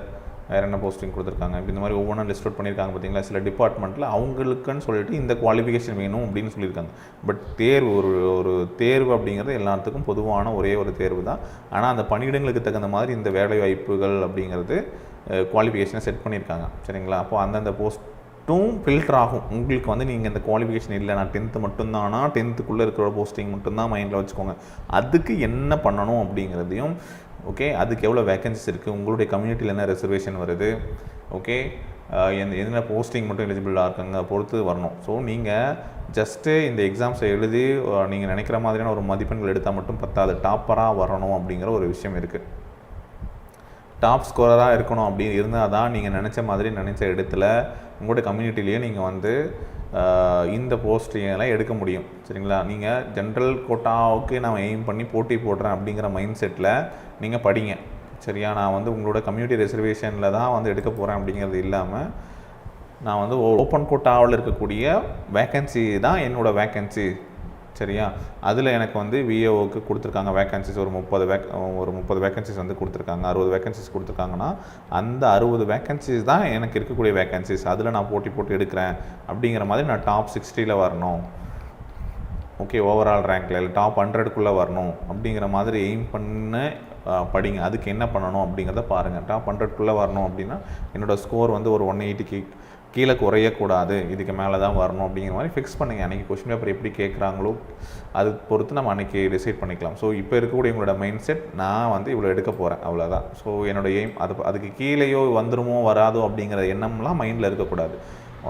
வேறு என்ன போஸ்டிங் கொடுத்துருக்காங்க? இப்போ இந்த மாதிரி ஒவ்வொன்றும் லிஸ்ட் அவுட் பண்ணியிருக்காங்க பார்த்தீங்களா? சில டிபார்ட்மெண்ட்டில் அவங்களுக்குன்னு சொல்லிட்டு இந்த குவாலிஃபிகேஷன் வேணும் அப்படின்னு சொல்லியிருக்காங்க. பட் தேர்வு ஒரு ஒரு தேர்வு அப்படிங்கிறது எல்லாத்துக்கும் பொதுவான ஒரே ஒரு தேர்வு தான். ஆனால் அந்த பணியிடங்களுக்கு தகுந்த மாதிரி இந்த வேலை வாய்ப்புகள் அப்படிங்கிறது குவாலிஃபிகேஷனை செட் பண்ணியிருக்காங்க. சரிங்களா? அப்போ அந்தந்த போஸ்ட் போஸ்ட்டும் ஃபில்டர் ஆகும். உங்களுக்கு வந்து நீங்கள் இந்த குவாலிஃபிகேஷன் இல்லை நான் டென்த்து மட்டும்தானா? டென்த்துக்குள்ளே இருக்கிற போஸ்டிங் மட்டும்தான் மைண்டில் வச்சுக்கோங்க. அதுக்கு என்ன பண்ணணும் அப்படிங்கிறதையும் ஓகே அதுக்கு எவ்வளோ வேகன்சிஸ் இருக்குது உங்களுடைய கம்யூனிட்டியில் என்ன ரிசர்வேஷன் வருது? ஓகே எந்த என்ன போஸ்டிங் மட்டும் எலிஜிபிளாக இருக்காங்க? பொறுத்து வரணும். ஸோ நீங்கள் ஜஸ்ட்டு இந்த எக்ஸாம்ஸை எழுதி நீங்கள் நினைக்கிற மாதிரியான ஒரு மதிப்பெண்கள் எடுத்தால் மட்டும் பத்தாது. டாப்பராக வரணும் அப்படிங்கிற ஒரு விஷயம் இருக்குது டாப் ஸ்கோரராக இருக்கணும் அப்படின்னு இருந்தால் தான் நீங்கள் நினச்ச மாதிரி நினச்ச இடத்துல உங்களோட கம்யூனிட்டிலேயே நீங்கள் வந்து இந்த போஸ்டிங்கெல்லாம் எடுக்க முடியும். சரிங்களா? நீங்கள் ஜென்ரல் கோட்டாவுக்கு நான் எய்ம் பண்ணி போட்டி போடுறேன் அப்படிங்கிற மைண்ட் செட்டில் நீங்கள் படிங்க. சரியா? நான் வந்து உங்களோட கம்யூனிட்டி ரிசர்வேஷனில் தான் வந்து எடுக்க போகிறேன் அப்படிங்கிறது இல்லாமல் நான் வந்து ஓப்பன் கோட்டாவில் இருக்கக்கூடிய வேக்கன்சி தான் என்னோட வேக்கன்சி சரியா? அதில் எனக்கு வந்து விஏஓக்கு கொடுத்துருக்காங்க வேக்கன்சிஸ் ஒரு முப்பது வேக் ஒரு முப்பது வேக்கன்சிஸ் வந்து கொடுத்துருக்காங்க. அறுபது வேக்கன்சிஸ் கொடுத்துருக்காங்கன்னா அந்த அறுபது வேக்கன்சிஸ் தான் எனக்கு இருக்கக்கூடிய வேக்கன்சிஸ் அதில் நான் போட்டி போட்டு எடுக்கிறேன் அப்படிங்கிற மாதிரி நான் டாப் சிக்ஸ்டியில் வரணும். ஓகே ஓவரால் ரேங்க்கில் இல்லை டாப் ஹண்ட்ரடுக்குள்ளே வரணும் அப்படிங்கிற மாதிரி எய்ம் பண்ண படிங்க. அதுக்கு என்ன பண்ணணும் அப்படிங்கிறத பாருங்கள் டாப் ஹண்ட்ரட்குள்ளே வரணும் அப்படின்னா என்னோடய ஸ்கோர் வந்து ஒரு ஒன் எயிட்டிக்கு கீழே குறையக்கூடாது இதுக்கு மேலே தான் வரணும் அப்படிங்கிற மாதிரி ஃபிக்ஸ் பண்ணுங்கள் அன்றைக்கி கொஷின் பேப்பர் எப்படி கேட்குறாங்களோ அது பொறுத்து நம்ம அன்றைக்கி டிசைட் பண்ணிக்கலாம். ஸோ இப்போ இருக்கக்கூடிய உங்களோட மைண்ட் செட் நான் வந்து இவ்வளோ எடுக்க போகிறேன் அவ்வளோதான் ஸோ என்னோடய எய்ம் அது அதுக்கு கீழேயோ வந்துருமோ வராதோ அப்படிங்கிற எண்ணம்லாம் மைண்டில் இருக்கக்கூடாது.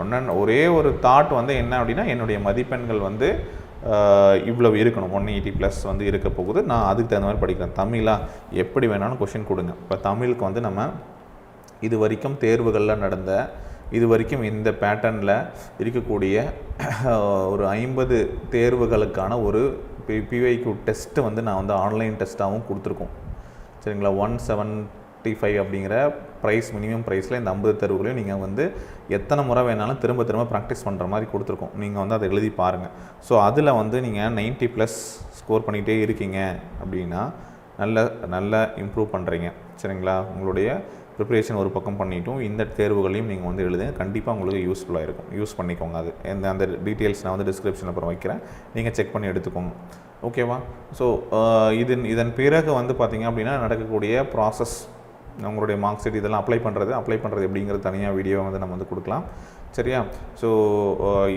ஒன்று ஒரே ஒரு தாட் வந்து என்ன அப்படின்னா என்னுடைய மதிப்பெண்கள் வந்து இவ்வளவு இருக்கணும். ஒன் எயிட்டி ப்ளஸ் வந்து இருக்க போகுது. நான் அதுக்கு தகுந்த மாதிரி படிக்கிறேன். தமிழாக எப்படி வேணாலும் கொஷின் கொடுங்க. இப்போ தமிழுக்கு வந்து நம்ம இது வரைக்கும் தேர்வுகளில் நடந்த இது வரைக்கும் இந்த பேட்டர்னில் இருக்கக்கூடிய ஒரு ஐம்பது தேர்வுகளுக்கான ஒரு பி பிவைக்யூ டெஸ்ட்டு வந்து நான் வந்து ஆன்லைன் டெஸ்ட்டாகவும் கொடுத்துருக்கோம். சரிங்களா? ஒன் செவன்ட்டி ஃபைவ் அப்படிங்கிற ப்ரைஸ் மினிமம் ப்ரைஸில் இந்த ஐம்பது தேர்வுகளையும் நீங்கள் வந்து எத்தனை முறை வேணாலும் திரும்ப திரும்ப ப்ராக்டிஸ் பண்ணுற மாதிரி கொடுத்துருக்கோம். நீங்கள் வந்து அதை எழுதி பாருங்கள் ஸோ அதில் வந்து நீங்கள் 90 ப்ளஸ் ஸ்கோர் பண்ணிகிட்டே இருக்கீங்க அப்படின்னா நல்ல நல்ல இம்ப்ரூவ் பண்ணுறீங்க சரிங்களா? உங்களுடைய ப்ரிப்பரேஷன் ஒரு பக்கம் பண்ணிட்டும் இந்த தேர்வுகளையும் நீங்கள் வந்து எழுதுங்க. கண்டிப்பாக உங்களுக்கு யூஸ்ஃபுல்லாக இருக்கும். யூஸ் பண்ணிக்கோங்க அது. இந்த அந்த டீட்டெயில்ஸ் நான் வந்து டிஸ்கிரிப்ஷன் அப்புறம் வைக்கிறேன். நீங்கள் செக் பண்ணி எடுத்துக்கோங்க. ஓகேவா ஸோ இதன் இதன் பிறகு வந்து பார்த்தீங்க அப்படின்னா நடக்கக்கூடிய ப்ராசஸ் உங்களுடைய மார்க் ஷீட் இதெல்லாம் அப்ளை பண்ணுறது அப்ளை பண்ணுறது எப்படிங்கிறது தனியாக வீடியோ வந்து நம்ம வந்து கொடுக்கலாம். சரியா? ஸோ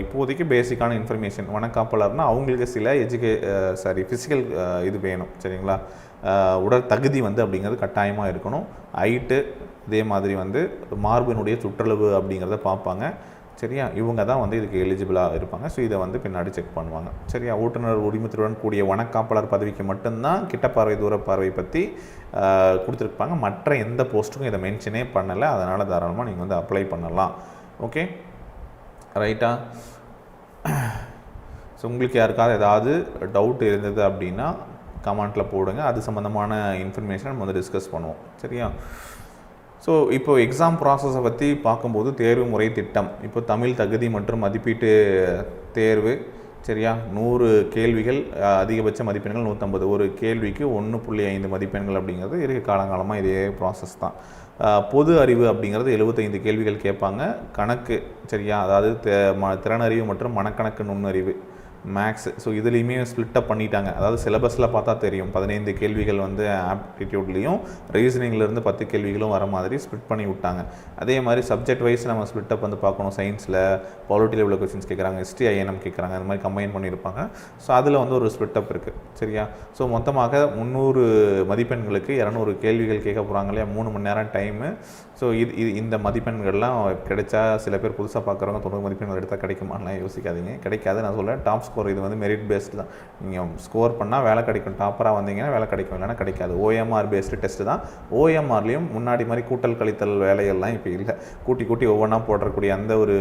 இப்போதைக்கு பேசிக்கான இன்ஃபர்மேஷன் வனக்காப்பாளர்னால் அவங்களுக்கு சில எஜுகே சாரி ஃபிசிக்கல் இது வேணும். சரிங்களா? உடல் தகுதி வந்து அப்படிங்கிறது கட்டாயமாக இருக்கணும். ஹைட்டு இதே மாதிரி வந்து மார்பினுடைய சுற்றளவு அப்படிங்கிறத பார்ப்பாங்க. சரியா? இவங்க தான் வந்து இதுக்கு எலிஜிபிளாக இருப்பாங்க. ஸோ இதை வந்து பின்னாடி செக் பண்ணுவாங்க. சரியா? ஓட்டுநர் உரிமத்துடன் கூடிய வனக்காப்பாளர் பதவிக்கு மட்டும்தான் கிட்ட பார்வை தூர பார்வை பற்றி கொடுத்துருப்பாங்க. மற்ற எந்த போஸ்ட்டுக்கும் இதை மென்ஷனே பண்ணலை. அதனால் தாராளமாக நீங்கள் வந்து அப்ளை பண்ணலாம். ஓகே ரைட்டா ஸோ உங்களுக்கு யாருக்காவது ஏதாவது டவுட் இருந்தது அப்படின்னா கமெண்ட்டில் போடுங்க. அது சம்மந்தமான இன்ஃபர்மேஷன் நம்ம வந்து டிஸ்கஸ் பண்ணுவோம். சரியா? ஸோ இப்போ எக்ஸாம் ப்ராசஸை பற்றி பார்க்கும்போது தேர்வு முறை திட்டம். இப்போ தமிழ் தகுதி மற்றும் மதிப்பீட்டு தேர்வு சரியா? நூறு கேள்விகள் அதிகபட்ச மதிப்பெண்கள் நூற்றம்பது ஒரு கேள்விக்கு ஒன்று புள்ளி ஐந்து மதிப்பெண்கள் அப்படிங்கிறது இருக்க காலங்காலமாக இதே ப்ராசஸ் தான். பொது அறிவு அப்படிங்கிறது எழுபத்தைந்து கேள்விகள் கேட்பாங்க. கணக்கு சரியா? அதாவது ம- திறனறிவு மற்றும் மனக்கணக்கு நுண்ணறிவு. மேக்ஸ் ஸோ இதுலேயுமே ஸ்ப்ளிட்டப் பண்ணிட்டாங்க. அதாவது சிலபஸில் பார்த்தா தெரியும். பதினைந்து கேள்விகள் வந்து ஆப்டிடியூட்லேயும் ரீசனிங்லேருந்து பத்து கேள்விகளும் வர மாதிரி ஸ்ப்ளிட் பண்ணி விட்டாங்க. அதே மாதிரி சப்ஜெக்ட் வைஸ் நம்ம ஸ்ப்ளிட்டப் வந்து பார்க்கணும். சயின்ஸில் பாலிட்டியில் உள்ள கொஸ்டின்ஸ் கேட்குறாங்க ஹிஸ்ட்ரி ஐஎன்எம் கேட்குறாங்க அந்த மாதிரி கம்பைன் பண்ணியிருப்பாங்க. ஸோ அதில் வந்து ஒரு ஸ்ப்ளிட்டப் இருக்குது சரியா? ஸோ மொத்தமாக முந்நூறு மதிப்பெண்களுக்கு இரநூறு கேள்விகள் கேட்க போகிறாங்க இல்லையா? மூணு மணி நேரம் டைமு ஸோ இது இது இந்த மதிப்பெண்கள்லாம் கிடைச்சா சில பேர் புதுசாக பார்க்குறவங்க தொண்ணூறு மதிப்பெண்கள் எடுத்தால் கிடைக்குமான்லாம் யோசிக்காதீங்க. கிடைக்காது நான் சொல்கிறேன் டாப் ஸ்கோர் இது வந்து மெரிட் பேஸ்டு தான். நீங்கள் ஸ்கோர் பண்ணால் வேலை கிடைக்கும். டாப்பராக வந்தீங்கன்னா வேலை கிடைக்கும். இல்லைன்னா கிடைக்காது. ஓஎம்ஆர் பேஸ்டு டெஸ்ட்டு தான். ஓஎம்ஆர்லேயும் முன்னாடி மாதிரி கூட்டல் கழித்தல் வேலையெல்லாம் இப்போ இல்லை. கூட்டி கூட்டி ஒவ்வொன்றா போடுறக்கூடிய அந்த ஒரு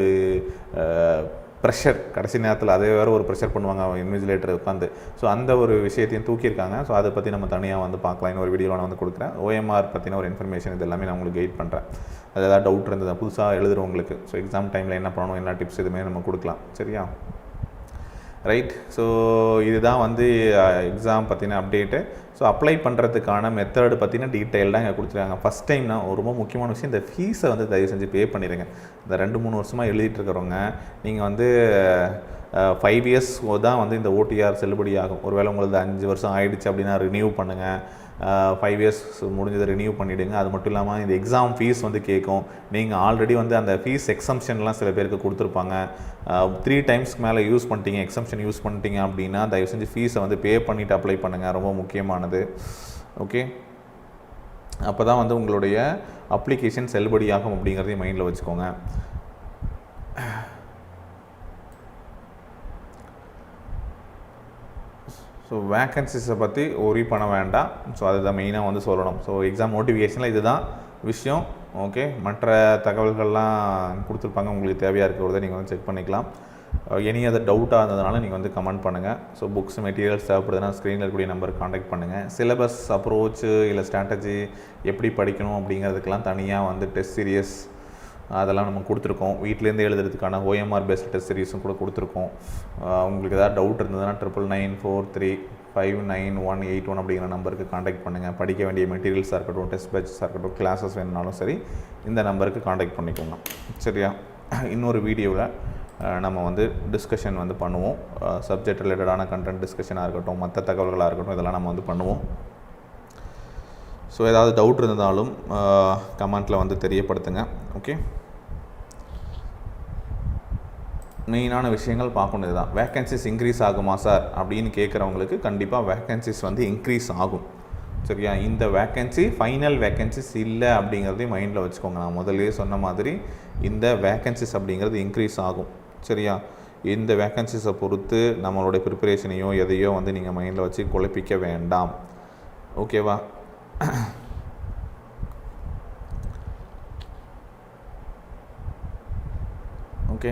ப்ரெஷர் கடைசி நேரத்தில் அதே வேறு ஒரு ப்ரெஷர் பண்ணுவாங்க இன்விஜிலேட்டர் உட்காந்து ஸோ அந்த ஒரு விஷயத்தையும் தூக்கியிருக்காங்க. ஸோ அதை பற்றி நம்ம தனியாக வந்து பார்க்கலாம். இன்னொரு வீடியோவில் நான் வந்து கொடுக்குறேன். ஓஎம்ஆர் பற்றின ஒரு இன்ஃபர்மேஷன் இது எல்லாமே நான் உங்களுக்கு கைட் பண்ணுறேன் அது ஏதாவது டவுட் இருந்தது? புதுசாக எழுதுறவங்களுக்கு. ஸோ எக்ஸாம் டைமில் என்ன பண்ணணும்? என்ன டிப்ஸ் இதுமாரி நம்ம கொடுக்கலாம். சரியா? ரைட் ஸோ இதுதான் வந்து எக்ஸாம் பற்றின அப்டேட்டு ஸோ அப்ளை பண்ணுறதுக்கான மெத்தடு பற்றின டீட்டெயில்டாக இங்கே கொடுத்துருக்காங்க. ஃபஸ்ட் டைம் நான் ரொம்ப முக்கியமான விஷயம் இந்த ஃபீஸை வந்து தயவு செஞ்சு பே பண்ணிடுங்க இந்த ரெண்டு மூணு வருஷமாக எழுதிட்டு இருக்கிறவங்க நீங்கள் வந்து ஃபைவ் இயர்ஸ் தான் வந்து இந்த ஓடிஆர் செல்லுபடி ஆகும் ஒருவேளை உங்களுக்கு அஞ்சு வருஷம் ஆயிடுச்சு அப்படின்னா ரினியூ பண்ணுங்கள் ஃபைவ் இயர்ஸ் முடிஞ்சதை ரினியூ பண்ணிவிடுங்க அது மட்டும் இல்லாமல் இந்த எக்ஸாம் ஃபீஸ் வந்து கேட்கும் நீங்கள் ஆல்ரெடி வந்து அந்த ஃபீஸ் எக்ஸம்ஷன்லாம் சில பேருக்கு கொடுத்துருப்பாங்க. த்ரீ டைம்ஸ்க்கு மேலே யூஸ் பண்ணிட்டீங்க எக்ஸம்ஷன் யூஸ் பண்ணிட்டீங்க அப்படின்னா தயவு செஞ்சு ஃபீஸை வந்து பே பண்ணிவிட்டு அப்ளை பண்ணுங்கள் ரொம்ப முக்கியமானது. ஓகே அப்போ தான் வந்து உங்களுடைய அப்ளிகேஷன் செல்லுபடியாகும் அப்படிங்கிறதையும் மைண்டில் வச்சுக்கோங்க. ஸோ வேக்கன்சிஸை பற்றி ஒரி பண்ண வேண்டாம். ஸோ அதுதான் மெயினாக வந்து சொல்லணும். ஸோ எக்ஸாம் நோட்டிஃபிகேஷனில் இதுதான் விஷயம். ஓகே மற்ற தகவல்கள்லாம் கொடுத்துருப்பாங்க. உங்களுக்கு தேவையாக இருக்கிறத நீங்கள் வந்து செக் பண்ணிக்கலாம். எனி அதர் டவுட்டாக இருந்ததுனால நீங்கள் வந்து கமெண்ட் பண்ணுங்கள் ஸோ புக்ஸ் மெட்டீரியல்ஸ் தேவைப்படுதுன்னா ஸ்க்ரீனில் இருக்கக்கூடிய நம்பருக்கு காண்டாக்ட் பண்ணுங்கள் சிலபஸ் அப்ரோச்சு இல்லை ஸ்ட்ராட்டஜி எப்படி படிக்கணும் அப்படிங்கிறதுக்கெலாம் தனியாக வந்து டெஸ்ட் சீரியஸ் அதெல்லாம் நம்ம கொடுத்துருக்கோம். வீட்டிலேருந்து எழுதுறதுக்கான ஓஎம்ஆர் பேஸ்ட் டெஸ்ட் சீரிஸும் கூட கொடுத்துருக்கோம். உங்களுக்கு ஏதாவது டவுட் இருந்ததுன்னா triple nine four three five nine one eight one அப்படிங்கிற நம்பருக்கு காண்டாக்ட் பண்ணுங்கள் படிக்க வேண்டிய மெட்டீரியல்ஸாக இருக்கட்டும் டெஸ்ட் பேட்சஸாக இருக்கட்டும் கிளாஸஸ் வேணுனாலும் சரி இந்த நம்பருக்கு காண்டாக்ட் பண்ணிக்கோங்க. சரியா? இன்னொரு வீடியோவில் நம்ம வந்து டிஸ்கஷன் வந்து பண்ணுவோம். சப்ஜெக்ட் ரிலேட்டடான கண்டென்ட் டிஸ்கஷனாக இருக்கட்டும் மற்ற தகவல்களாக இருக்கட்டும் இதெல்லாம் நம்ம வந்து பண்ணுவோம். ஸோ ஏதாவது டவுட் இருந்தாலும் கமெண்ட்டில் வந்து தெரியப்படுத்துங்க. ஓகே மெயினான விஷயங்கள் பார்க்கணும் இதுதான். வேக்கன்சிஸ் இன்க்ரீஸ் ஆகுமா சார் அப்படின்னு கேட்குறவங்களுக்கு கண்டிப்பாக வேக்கன்சிஸ் வந்து இன்க்ரீஸ் ஆகும். சரியா? இந்த வேக்கன்சி ஃபைனல் வேக்கன்சிஸ் இல்லை அப்படிங்கிறதையும் மைண்டில் வச்சுக்கோங்க. நான் முதல்லயே சொன்ன மாதிரி இந்த வேக்கன்சிஸ் அப்படிங்கிறது இன்க்ரீஸ் ஆகும். சரியா? இந்த வேக்கன்சிஸை பொறுத்து நம்மளுடைய ப்ரிப்பரேஷனையோ எதையோ வந்து நீங்கள் மைண்டில் வச்சு குழப்பிக்க வேண்டாம். ஓகேவா okay